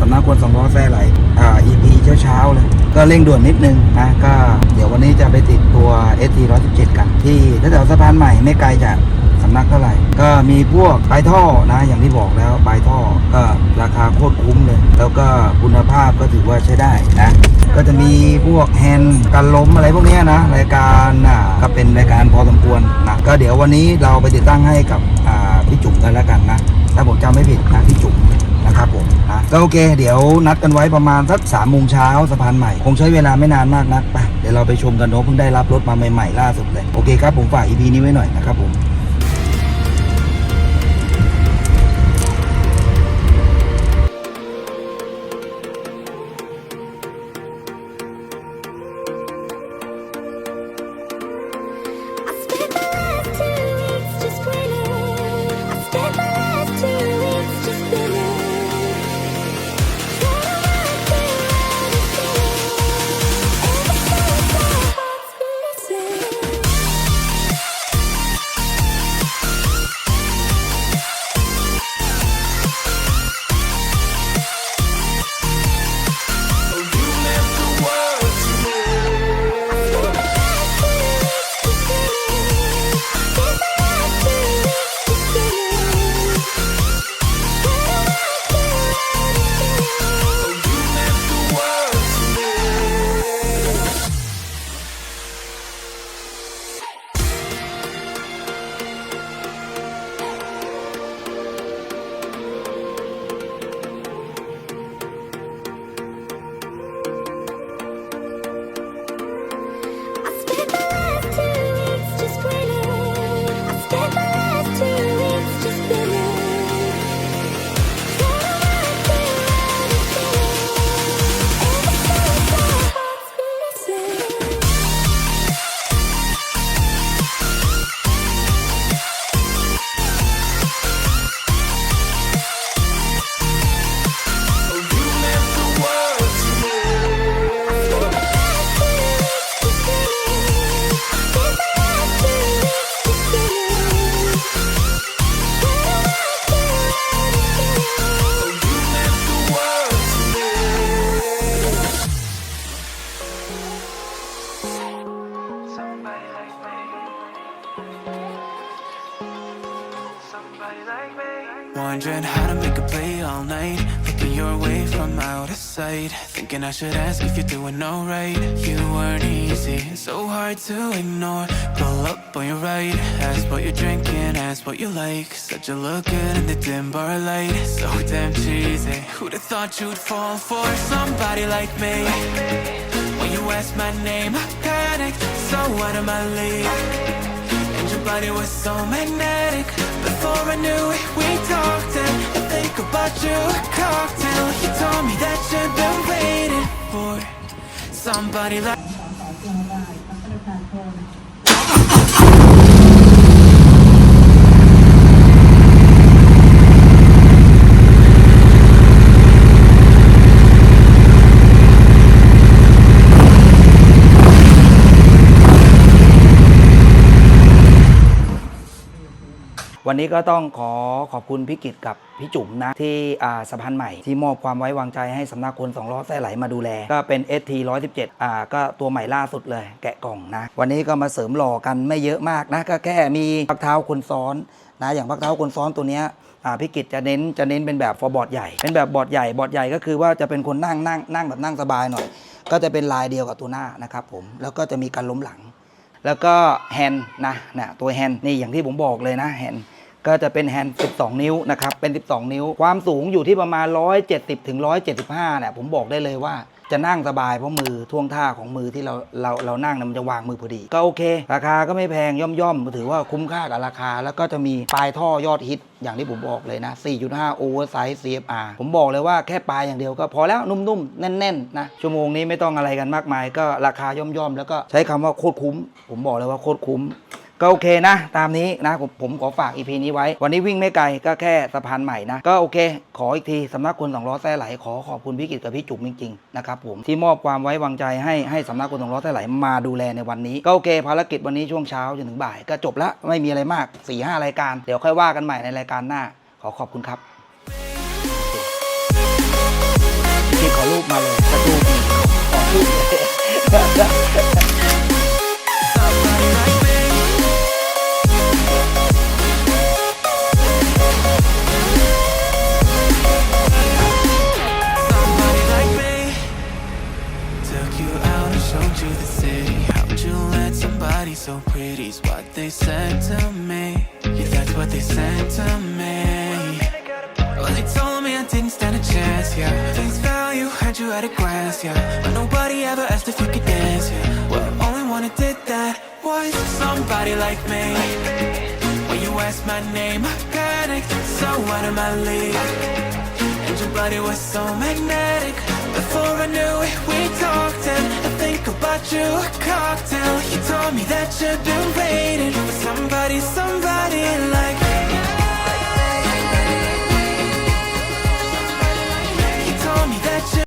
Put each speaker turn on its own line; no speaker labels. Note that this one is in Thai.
สำนักคนสองล้อแซ่ไหลอ่า EP เช้าเช้าๆเลย ก็เร่งด่วนนิดนึงนะก็เดี๋ยววันนี้จะไปติดตัว ST 117 กัน ที่แถวสะพานใหม่ไม่ไกลจากสำนักเท่าไหร่ ก็มีพวกปลายท่อนะ อย่างที่บอกแล้วปลายท่อก็ราคาโคตรคุ้มเลย แล้วก็คุณภาพก็ถือว่าใช้ได้นะ ก็จะมีพวกแฮนด์กันล้มอะไรพวกนี้นะ รายการอ่าก็เป็นรายการพอสมควรนะก็เดี๋ยววันนี้เราไปติดตั้งให้กับอ่าพี่จุ๋มกันแล้วกันนะถ้าผมจำไม่ผิดนะพี่จุ๋ม นะครับผมนะก็โอเค เดี๋ยวนัดกันไว้ประมาณสักสามโมงเช้าสะพานใหม่ คงใช้เวลาไม่นานมากนักไปเดี๋ยวเราไปชมกันเนาะเพิ่งได้รับรถมาใหม่ๆล่าสุดเลย โอเคครับผมฝาก EP นี้ไว้หน่อยนะครับผม
Wondering how to make a play all night. Looking your way from out of sight. Thinking I should ask if you're doing alright. You weren't easy, so hard to ignore. Pull up on your right. Ask what you're drinking, ask what you like. Said you look good in the dim bar light. So damn cheesy. Who'd have thought you'd fall for somebody like me? When you asked my name, I panicked. So out of my league. Your body was so magnetic. Before I knew it, we talked and I think about you. A cocktail. You told me that you've been waiting for somebody like.
วันนี้ก็ต้องขอขอบคุณพี่กิตกับพี่จุ๋มนะ ที่สะพานใหม่ที่มอบความไว้วางใจให้สำนักคนสองล้อแส้ไหลมาดูแล ก็เป็น ST 117อ่าก็ตัวใหม่ล่าสุดเลย แกะกล่องนะ วันนี้ก็มาเสริมหล่อกันไม่เยอะมากนะ ก็แค่มีพักเท้าคนซ้อนนะอย่างพักเท้าคนซ้อนตัวเนี้ยพี่กิตจะเน้นจะเน้นเป็นแบบฟอร์บอร์ดใหญ่ เป็นแบบบอร์ดใหญ่บอร์ดใหญ่ก็คือว่าจะเป็นคนนั่งนั่งนั่งแบบนั่งสบายหน่อย ก็จะเป็นลายเดียวกับตัวหน้านะครับผมแล้วก็จะมีการล้มหลัง แล้วก็แฮนด์นะนะตัวแฮนด์นี่อย่างที่ผมบอกเลยนะแฮนด์ ก็จะเป็นแฮนด์ 12 นิ้วนะครับ เป็น 12 นิ้ว ความสูงอยู่ที่ประมาณ 170 ถึง 175เนี่ยผมบอกได้เลยว่าจะนั่งสบายเพราะมือท่วงท่าของมือที่เราเราเรานั่งเนี่ยมันจะวางมือพอดี ก็โอเค ราคาก็ไม่แพงย่อมย่อมถือว่าคุ้มค่ากับราคา แล้วก็จะมีปลายท่อยอดฮิต อย่างที่ผมบอกเลยนะ 4.5 oversize CFR ผมบอกเลยว่าแค่ปลายอย่างเดียวก็พอแล้วนุ่มๆ แน่นๆนะชั่วโมงนี้ไม่ต้องอะไรกันมากมาย ก็ราคาย่อมๆแล้วก็ใช้คำว่าโคตรคุ้ม ผมบอกเลยว่าโคตรคุ้ม ก็โอเคนะ ตามนี้นะผมผมขอฝากอีพีนี้ไว้ วันนี้วิ่งไม่ไกลก็แค่สะพานใหม่นะ ก็โอเค ขออีกทีสำนักคนสองล้อแท้ไหลขอขอบคุณพี่กิตกับพี่จุ๋มจริงๆนะครับผมที่มอบความไว้วางใจให้ให้สำนักคนสองล้อแท้ไหลมาดูแลในวันนี้ ก็โอเค ภารกิจวันนี้ช่วงเช้าจนถึงบ่าย ก็จบละไม่มีอะไรมาก4ี่ห้ารายการเดี๋ยวค่อยว่ากันใหม่ในรายการหน้า ขอขอบคุณครับ
me? Yeah, that's what they said to me. Well, they told me I didn't stand a chance, yeah. Face value, had you at a glance, yeah. But nobody ever asked if you could dance, yeah. Well, only one who did that was somebody like me. When you asked my name, I panicked, so out of my league. And your body was so magnetic. Before I knew it, we talked, and got you a cocktail. You told me that you've been waiting For somebody, somebody like